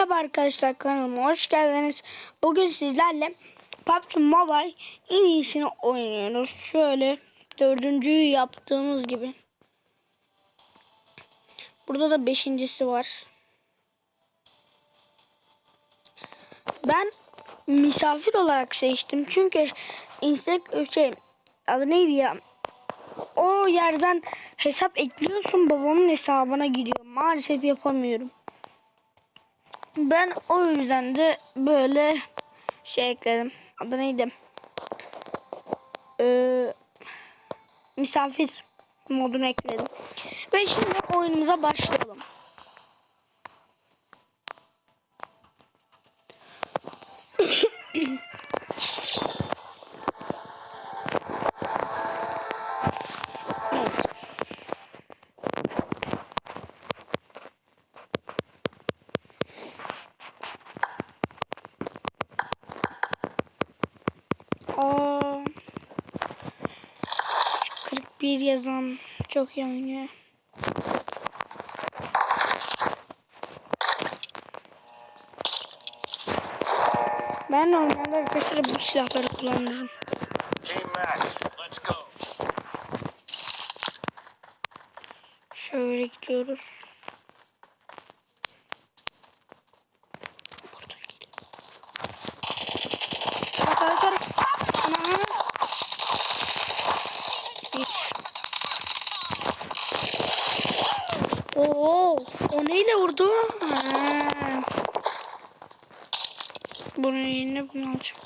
Merhaba arkadaşlar kanalıma hoş geldiniz. Bugün sizlerle PUBG Mobile en iyisini oynuyoruz. Şöyle dördüncüyü yaptığımız gibi. Burada da beşincisi var. Ben misafir olarak seçtim. Çünkü Instagram şey adı neydi ya? O yerden hesap ekliyorsun babamın hesabına gidiyor. Maalesef yapamıyorum. Ben o yüzden de böyle şey ekledim. Adı neydi? Ee, misafir modunu ekledim. Ve şimdi oyunumuza başlayalım. 41 yazan çok iyi oynuyor. Ben normalde arkadaşlar bu silahları kullanırım. Şöyle gidiyoruz. Buradan gidiyor. Bak bak bak. Ana. Git. Oo, o neyle vurdu? Ha. Bunun yerine bunu alacağım.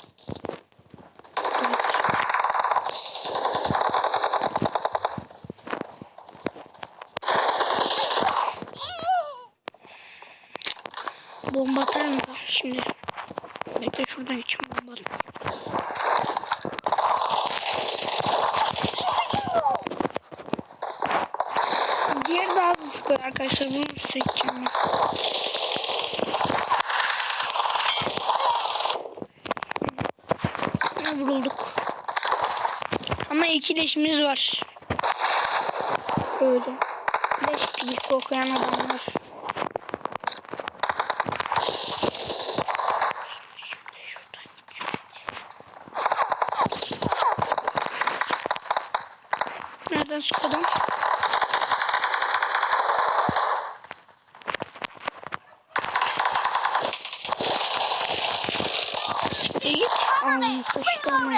Bomba atar mı? Şimdi. Bekle şuradan içim bomba atayım. Diğer daha hızlı arkadaşlar. Bunu seçeceğim. İki leşimiz var. Böyle. Leş gibi koklayan adamlar. Nereden? İyi git. Ay sıçtım.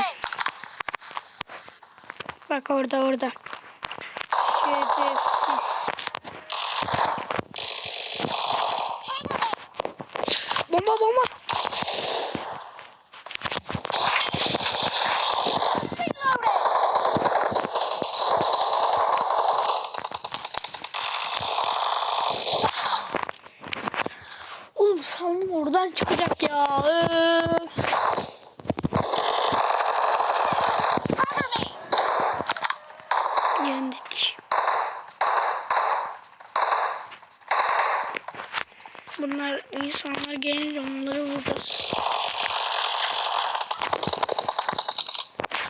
Bak orada orada. Şerefsiz. Bomba bomba. Oğlum sandım oradan çıkacak ya. Öf.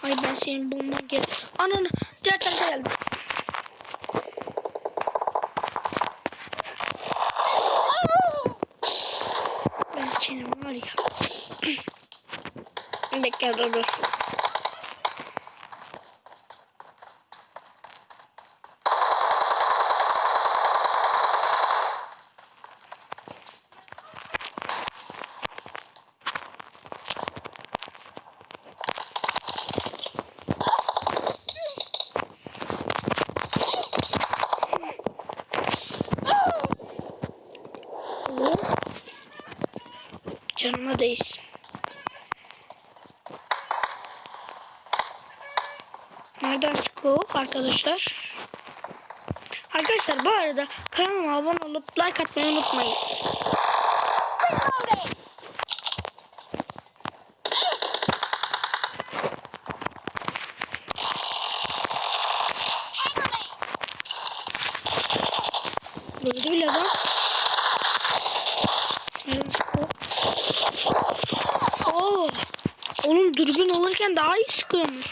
Ay ben senin bomban gel. Ananı diğer tarafa. Ben senin var ya. Bekle dur dur. Canıma değsin. Nereden sıkıyor arkadaşlar? Arkadaşlar bu arada kanalıma abone olup like atmayı unutmayın. Öldü bile lan. Nereden sıkıyor? Oo. Onun dürbün olurken daha iyi sıkıyormuş.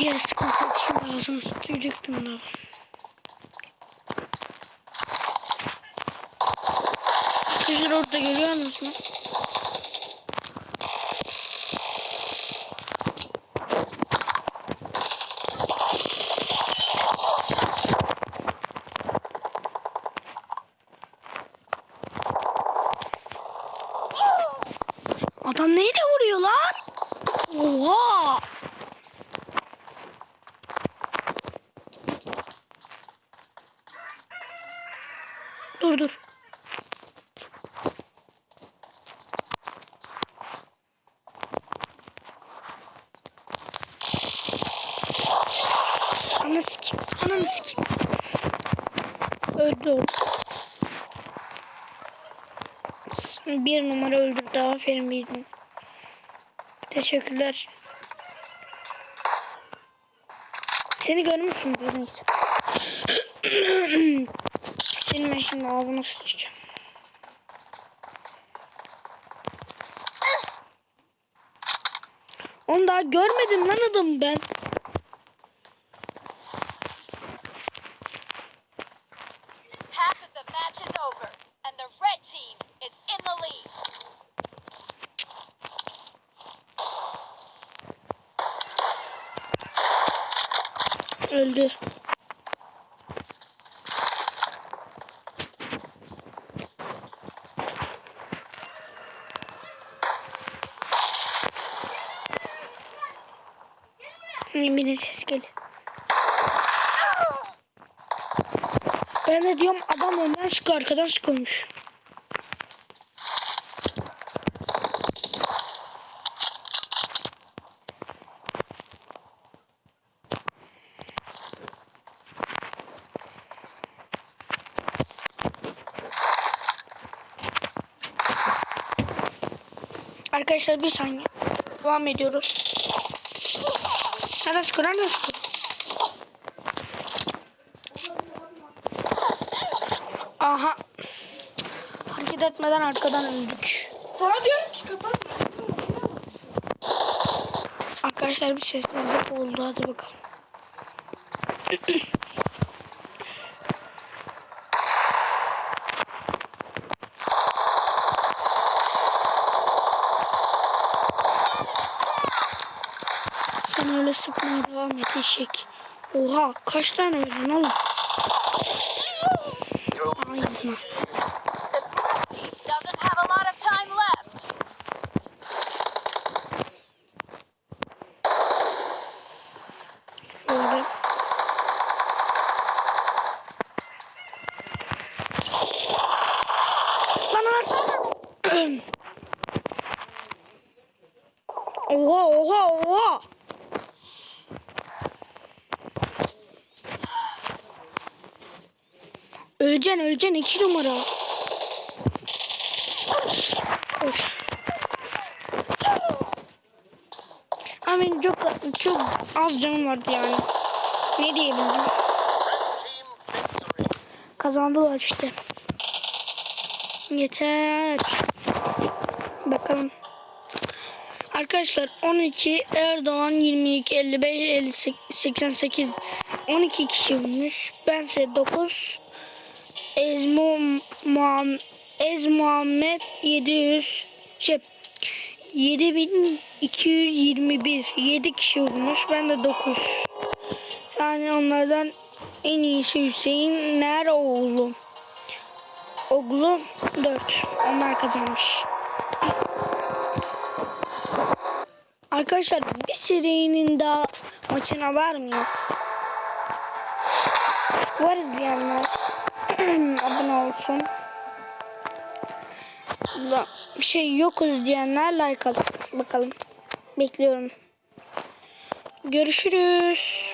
Yere sıkmasaydı şimdi ağzını sıçrayacaktım da. Arkadaşlar orada görüyor musunuz? Adam neyle vuruyor lan? Oha! Dur dur. Ananı sikeyim. Ananı sikeyim. Öldü o. Bir numara öldürdü. Aferin numara. Teşekkürler. Seni görmüşsün neyse. Senin ben şimdi ağzına sıçacağım. Onu daha görmedim lan adamı ben. Öldü. Yemine ses geliyor. Ben de diyorum adam önden sıkı arkadan sıkılmış. Arkadaşlar bir saniye. Devam ediyoruz. Nerede sıkıyor? Nerede sıkıyor? Aha. Hareket etmeden arkadan öldük. Sana diyorum ki kapat. Arkadaşlar bir sessizlik oldu. Hadi bakalım. Eşek. Oha kaç tane verdin oğlum? Aynısına. Doesn't have a lot of time left. Şöyle. Lan lan. oha oha oha. Öleceksin öleceksin iki numara. Ama benim çok, çok az canım vardı yani. Ne victory. Kazandılar işte. Yeter. Bakalım. Arkadaşlar 12 Erdoğan 22 55 58 88 12 kişi olmuş. Bense 9 Ezmo Muham Ez Muhammed 700 şey 7221 7 kişi olmuş. Ben de 9. Yani onlardan en iyisi Hüseyin Neroğlu. Oğlu 4. Onlar kazanmış. Arkadaşlar bir serinin daha maçına var mıyız? Varız diyenler abone olsun. Bir şey yokuz diyenler like atsın. Bakalım. Bekliyorum. Görüşürüz.